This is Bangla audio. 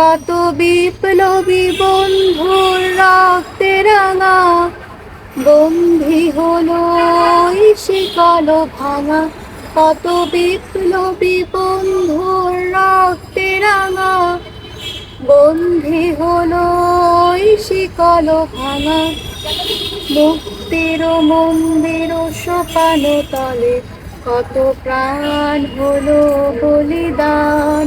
কত বিপ্লবী বন্ধুর রক্তে রাঙা। বন্ধি হলো শিকল ভাঙা। কত বিপ্লবী বন্ধুর রক্তে রাঙা। বন্ধি হলো শিকল ভাঙা। মুক্তির মন্দির সোপানো তলে কত প্রাণ হলো বলিদান।